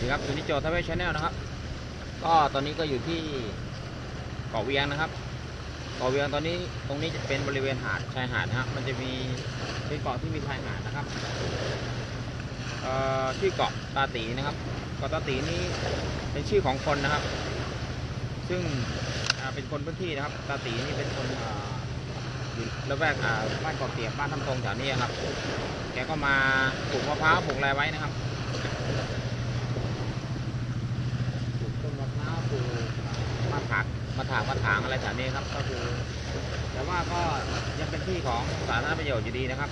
ดีครับสุนิจโจทเวชแนลนะครับ ก็ตอนนี้ก็อยู่ที่เกาะเวียงนะครับ เกาะเวียงตอนนี้ตรงนี้จะเป็นบริเวณหาดชายหาดนะครับ มันจะมีเป็นเกาะที่มีชายหาดนะครับเอ่อชื่อเกาะตาตีนะครับ เกาะตาตีนี้เป็นชื่อของคนนะครับ ซึ่งเป็นคนพื้นที่นะครับ ตาตีนี่เป็นคนอยู่ละแวกบ้านเกาะเตียบบ้านทำตรงแถวนี้ครับ แกก็มาปลูกมะพร้าวปลูกอะไรไว้นะครับ ปลูกต้นมะพร้าวปลูกมาถาก มาถางมาถางอะไรแถวนี้ครับ ก็คือ แต่ว่าก็ยังเป็นที่ของสาธารณประโยชน์อยู่ดีนะครับ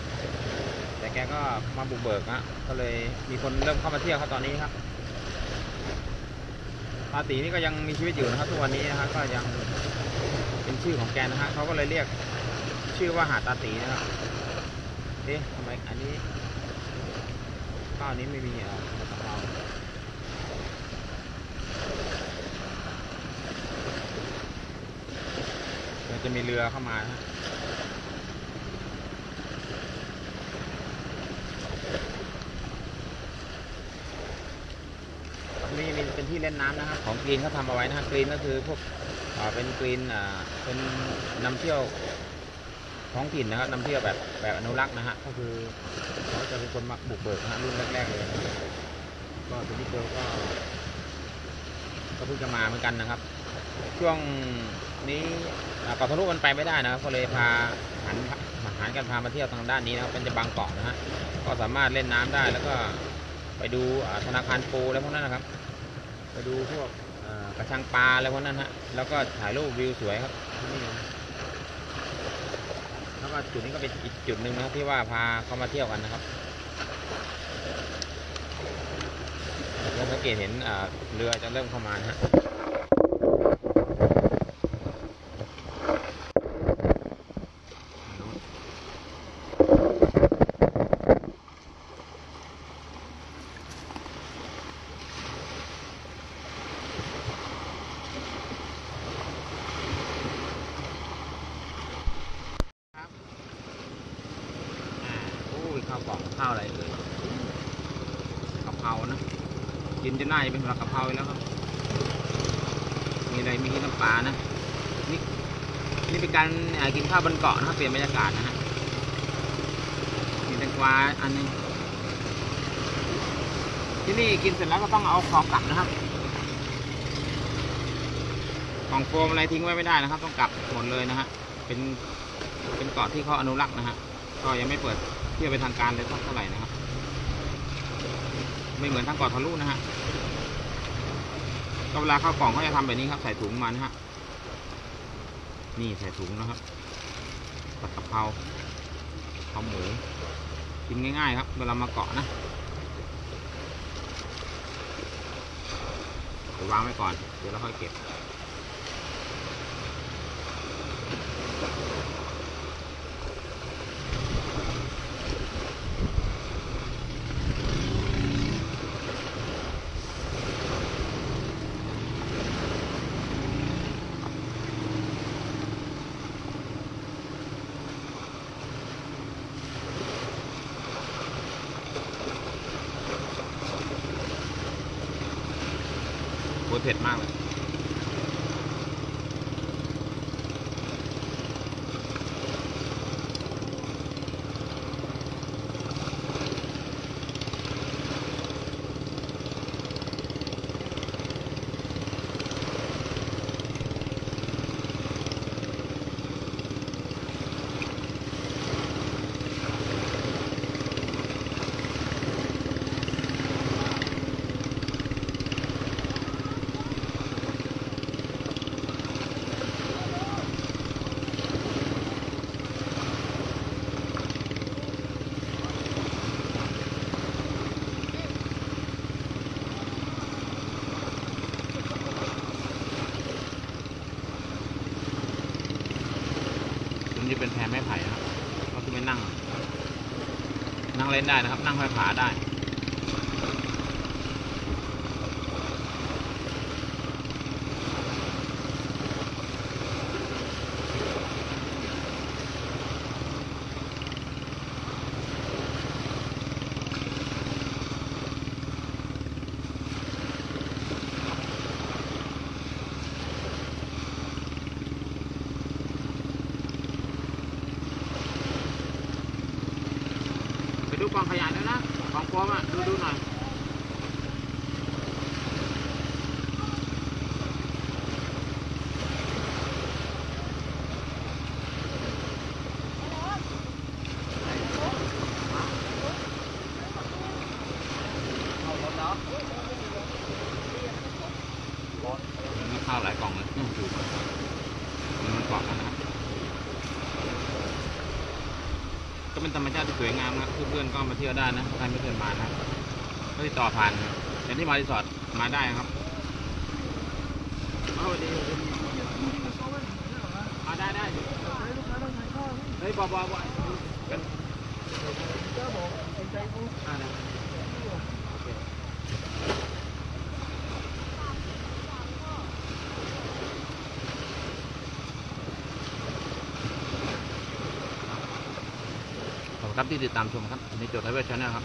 แต่แกก็มาบุกเบิกนะก็เลยมีคนเริ่มเข้ามาเที่ยวครับตอนนี้ครับปาตีนี่ก็ยังมีชีวิตอยู่นะครับ ทุกวันนี้นะครับก็ยังเป็นชื่อของแกนะฮะเขาก็เลยเรียกชื่อว่าหาดตาตีนะครับเอ๊ะทำไมอันนี้ข้าวนี้ไม่มีอะกะเพรา มัน จะมีเรือเข้ามานะฮะนี่มีเป็นที่เล่นน้ำนะครับ ของกรีนเขาทำเอาไว้นะฮะกรีนก็คือพวกเป็นกรีนอ่าเป็นนำเที่ยวท้องถิ่นนะครับนำเที่ยวแบบแบบอนุรักษ์นะฮะก็คือเขาจะเป็นคนมาบุกเบิกนะฮะรุ่นแรกๆเลยก็ตัวนี้เจอก็ก็เพิ่งจะมาเหมือนกันนะครับ ช่วง นี้เกาะทะลุมันไปไม่ได้นะครับก็เลยพาหันหันกันพามาเที่ยวทางด้านนี้นะครับเป็นจะบางเกาะนะฮะก็สามารถเล่นน้ำได้แล้วก็ไปดูธนาคารปูอะไรพวกนั้นนะครับ ไปดูพวกกระชังปลาอะไรพวกนั้นฮะแล้วก็ถ่ายรูปวิวสวยครับนี่แล้วก็จุดนี้ก็เป็นอีกจุดหนึ่งนะครับที่ว่าพาเขามาเที่ยวกันนะครับแล้วสังเกตเห็นเรือจะเริ่มเข้ามานะฮะ ครับอ่าโอ้ยข้าวกล่องข้าวอะไรเอ่ยกะเพรานะ กินจะน่าจะเป็นผักกะเพราอีกแล้วครับ มีอะไรมีน้ำปลานะ นี่นี่เป็นการกินข้าวบนเกาะนะครับเปลี่ยนบรรยากาศนะฮะ มีแตงกวาอันหนึงที่นี่กินเสร็จแล้วก็ต้องเอาของกลับนะครับกล่องโฟมอะไรทิ้งไว้ไม่ได้นะครับ ต้องกลับหมดเลยนะฮะ เป็นเป็นเกาะที่เขาอนุรักษ์นะฮะ ก็ยังไม่เปิดเที่ยวเป็นทางการเลยเท่าไหร่นะครับ ไม่เหมือนทางเกาะทะลุนะฮะก็เวลาเข้ากล่องเขาจะทำแบบนี้ครับ ใส่ถุงมานะฮะ นี่ใส่ถุงนะครับผัดกะเพราข้าวหมูกินง่ายๆครับ เวลามาเกาะนะเดี๋ยววางไว้ก่อน เดี๋ยวเราค่อยเก็บ เผ็ดมากเลย นี้เป็นแพไม้ไผ่นะครับก็คือไปนั่ง นั่งเล่นได้นะครับ นั่งห้อยขาได้ กล่องขยะด้วยนะกล่องโฟมอะดูดูหน่อยมันข้าวหลายกล่องเลยอืมดูมันกล่องแล้วนะครับ ก็เป็นธรรมชาติที่สวยงามนะครับเพื่อนๆก็มาเที่ยวได้นะใครไม่เคยมานะครับก็ติดต่อผ่านอย่างที่มารีสอร์ทมาได้ครับเอาสวัสดีมาได้ได้เฮ้ยบอบอบอกันอ่านะโอเคขอบ ครับที่ติดตามชมครับในโจทย์ไทยเวทชแนลครับ